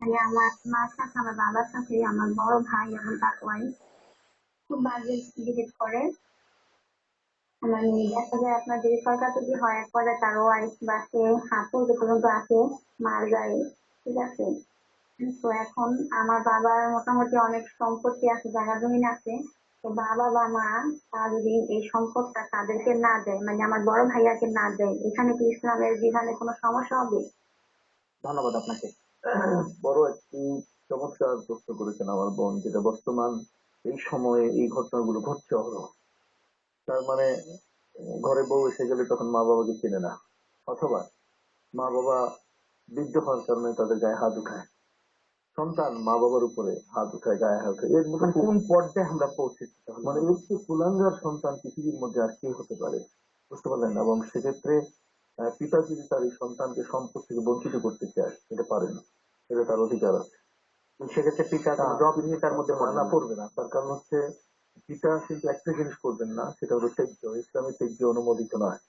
মানে আমার মার সাথে আমার বাবার সাথে আমার বড় ভাই এবং তার ওয়াইফ খুব বাজে বিহেভ করে। মানে দেখা যায় আপনার যদি সরকার যদি হয় পরে তার ওয়াইফ বা সে হাত পর্যন্ত পর্যন্ত আছে, মার গায়ে, ঠিক আছে? তো এখন আমার বাবার মোটামুটি অনেক সম্পত্তি আছে, জায়গা জমিন আছে। তো বাবা বা মা, তারা যদি এই সম্পদটা তাদেরকে না দেয় মানে আমার বড় ভাইয়াকে না দেয়, এখানে কি ইসলামের বিধানে কোনো সমস্যা হবে? ধন্যবাদ আপনাকে। বড় একটি চমৎকার প্রশ্ন করেছেন আমার বোন, যেটা বর্তমান এই সময়ে এই ঘটনাগুলো ঘটছে অহরহ। তার মানে ঘরে বউ এসে গেলে তখন মা বাবাকে চেনে না, অথবা মা বাবা বৃদ্ধ হওয়ার কারণে তাদের গায়ে হাত উঠায়। সন্তান মা বাবার উপরে হাত উঠায়, গায়ে হাত উঠায়। এর মধ্যে কোন পর্যায়ে আমরা পৌঁছেছি মানে একটি কুলাঙ্গার সন্তান পৃথিবীর মধ্যে আর কি হতে পারে, বুঝতে পারলেন? এবং সেক্ষেত্রে পিতা যদি তার এই সন্তানকে সম্পদ থেকে বঞ্চিত করতে চায় এটা পারে না। এটা তার অধিকার আছে। সেক্ষেত্রে পিতা জব নিয়ে তার মধ্যে পড়ে না না। পড়বে না তার কারণ হচ্ছে পিতা কিন্তু একটা জিনিস করবেন না, সেটা হলো ত্যায্য ইসলামী ত্যায্য অনুমোদিত নয়।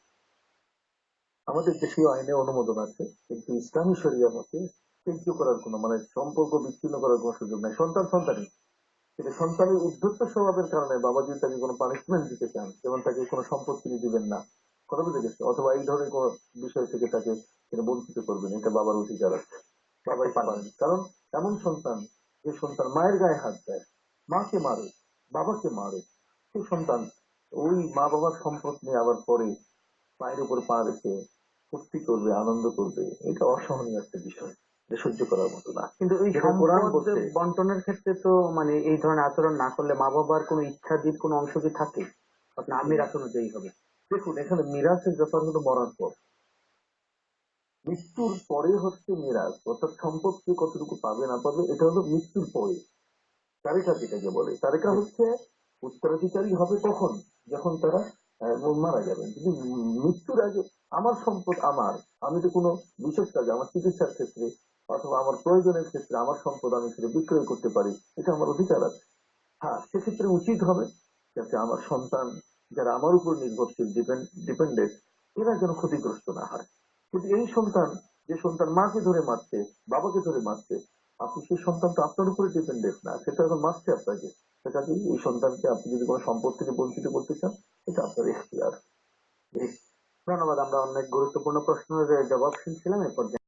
আমাদের দেশীয় আইনে অনুমোদন আছে, কিন্তু ইসলামী শরিয়া মতে ত্যায্য করার কোনো মানে সম্পর্ক বিচ্ছিন্ন করার কোনো সুযোগ নাই। সন্তান সন্তানই। কিন্তু সন্তানের উদ্ধত্ত স্বভাবের কারণে বাবা যদি তাকে কোনো পানিশমেন্ট দিতে চান, যেমন তাকে কোনো সম্পত্তি দিবেন না। কথা বুঝে গেছে? অথবা এই ধরনের কোনো বিষয় থেকে তাকে বঞ্চিত করবেন, এটা বাবার অধিকার আছে। বাবাই পারেন কারণ এমন সন্তান যে সন্তান মায়ের গায়ে হাত দেয় মাকে মারে বাবাকে মারে সেই সন্তান ওই মা বাবার সম্পদ নিয়ে আবার পরে পায়ের উপর পা রেখে ফুর্তি করবে আনন্দ করবে এটা অসহনীয় একটা বিষয় এটা সহ্য করার মতো না। কিন্তু এই। বন্টনের ক্ষেত্রে তো মানে এই ধরনের আচরণ না করলে মা বাবার কোনো ইচ্ছাদির কোনো অংশ কি থাকে? আপনার আমির অনুযায়ী হবে। দেখুন এখানে মিরাজের ব্যাপার হলো মরার পর মৃত্যুর পরে হচ্ছে মিরাজ, অর্থাৎ সম্পত্তি কতটুকু পাবে না পাবে, এটা হলো মৃত্যুর পরে তালিকা যেটাকে বলে। তালিকা হচ্ছে উত্তরাধিকারী হবে কখন? যখন তারা মারা যাবেন। কিন্তু মৃত্যুর আগে আমার সম্পদ আমার। আমি তো কোনো বিশেষ কাজে, আমার চিকিৎসার ক্ষেত্রে অথবা আমার প্রয়োজনের ক্ষেত্রে আমার সম্পদ আমি সেটা বিক্রয় করতে পারি, এটা আমার অধিকার আছে। হ্যাঁ সেক্ষেত্রে উচিত হবে যাতে আমার সন্তান যারা আমার উপর নির্ভরশীল ডিপেন্ডেন্ট এরা যেন ক্ষতিগ্রস্ত না হয়। কিন্তু এই সন্তান যে সন্তান মাকে ধরে মারছে, বাবাকে ধরে মারছে, আপনি সেই সন্তান তো আপনার উপরে ডিপেন্ডেন্ট না, সেটা এখন মারছে আপনাকে। কাজেই এই সন্তানকে আপনি যদি কোনো সম্পদ থেকে বঞ্চিত করতে চান, এটা আপনার এখতিয়ার। ধন্যবাদ, আমরা অনেক গুরুত্বপূর্ণ প্রশ্নের জবাব শুনছিলাম এ পর্যায়ে